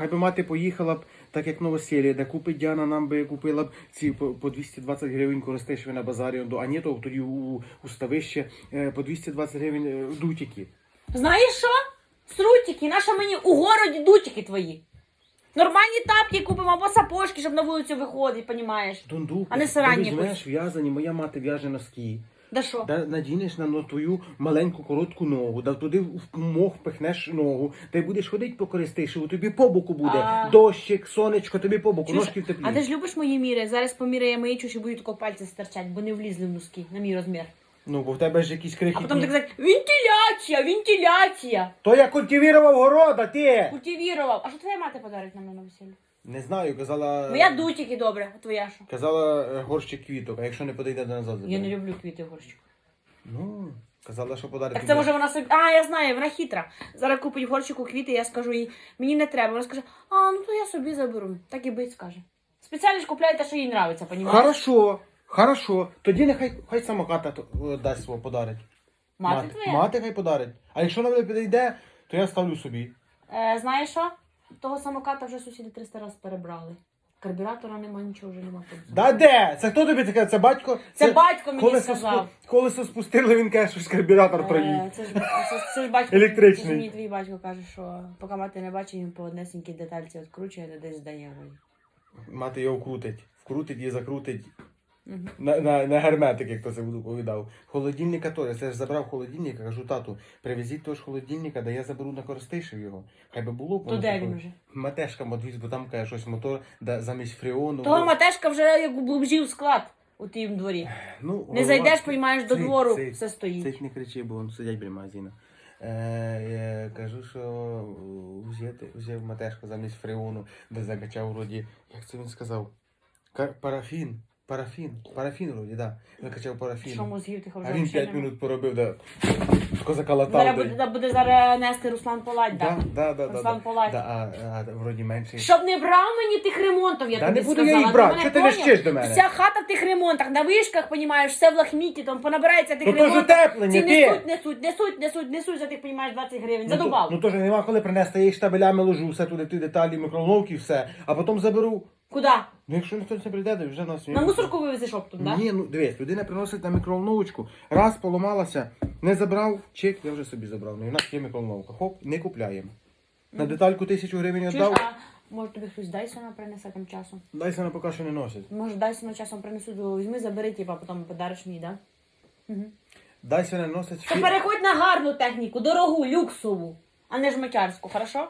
хай би мати поїхала б, так як новосілля, де купить Діана, нам би купила б ці по, по 220 гривень користишви на базарі, а ні, то тоді у, у ставище е, по 220 гривень е, дутики. Знаєш що? Срутики, наша мені у городі дутики твої. Нормальні тапки купимо або сапожки, щоб на вулицю виходити, понімаєш? Дунду, А не саранні візьмеш в'язані, моя мати в'яже носки. Да що? Да, надінеш на но- твою маленьку коротку ногу, да туди в мох пихнеш ногу, й будеш ходити по користишеву, тобі по боку буде. А. Дощик, сонечко, тобі по боку, Чуєш, ножки теплі. а ти ж любиш мої міри? Зараз поміряє мої чуші, будуть тако пальці стирчать, бо не влізли в носки на мій розмір. Ну, бо в тебе ж якісь А потім ти казати, вентиляція, вентиляція. То я культивував города, ти! Культивірував. А що твоя мати подарить нам на весілля? Не знаю, казала. Моя дутики добре, а твоя що? Казала е, горщик квіток, а якщо не подійде до назад. Я не люблю квіти горщик. Ну, казала, що подарить. Так це може вона собі. А, я знаю, вона хитра. Зараз купить горщику квіти, я скажу їй, мені не треба. Вона скаже, а, ну то я собі заберу. Так і бить скаже. Спеціально ж купляє те, що їй нравиться, понімаєш? Хорошо, хорошо. Тоді нехай хай самоката то, е, дасть свого подарить. Мати твоя. Мати хай подарить. А якщо не підійде, то я ставлю собі. Е, знаєш що? Того самоката вже сусіди 300 разів перебрали. Карбюратора нема, нічого вже нема. Да де? Це хто тобі таке? Це батько? Це батько мені колесо сказав. спу- Колесо спустили, він каже, що ж карбюратор проїв. Е, Це ж, це, це ж батько. Електричний. Це ж мені твій батько каже, що поки мати не бачить, він по однесенькій детальці відкручує, де десь здає. Мати його вкрутить. Вкрутить і закрутить. На, на, на герметик, як то це буду повідав. Холодильника теж. Це ж забрав холодильника, кажу, тату, привезіть того ж холодильника, да я заберу на користишив його. Хай би було То де він вже? Матешка модвіз, бо там каже щось мотор, да, замість фреону. Того бо- матешка вже як у склад у тім дворі. ну, Не зайдеш, понімаєш, до двору, цик, все стоїть. Цих не кричи, бо вони сидять біля магазину. Е, я кажу, що взяти, взяв матешку замість фреону, де закачав вроді, як це він сказав? Парафін. Парафін. Парафін вроді, да. Закачав парафін. Що мозгів тих А він взагалі 5 нема. минут поробив, да. Тако заколотав. Зараз буде, буде зараз нести Руслан Поладь, Да, да, да, да, Руслан да. Поладь. Да, а, а, вроді менше. Щоб не брав мені тих ремонтів, я Да тобі не буду сказала. я їх мене що ти лещиш до мене? Вся хата в тих ремонтах, на вишках, понімаєш, все в лахміті, там понабирається тих Ну то ж ремонтів. утеплення, Ці ти! несуть, несуть, несуть, несуть, несуть за тих, понімаєш, 20 гривень. Ну, Задубав. Ну то ж нема коли принести, я їх штабелями ложу, все туди, ті деталі, мікроволновки, все, а потім заберу. Куди? Ну якщо ніхто не прийде, то вже нас На мусорку вивезеш оптом, так? Ні, ну дивись, людина приносить на мікроволновочку, раз поламалася, не забрав, чек, я вже собі забрав. Ну і в нас є мікроволновка. Хоп, не купляємо. На детальку тисячу гривень Чуєш, віддав, а може тобі хтось Дайсона принесе тим часом? дайся на поки що не носить. Може Дайсона часом принесуть, візьми, забери, типа, потім подариш мені, да? Угу. Дайся не носить Та фі... переходь на гарну техніку, дорогу, люксову, а не жмачарську, хорошо?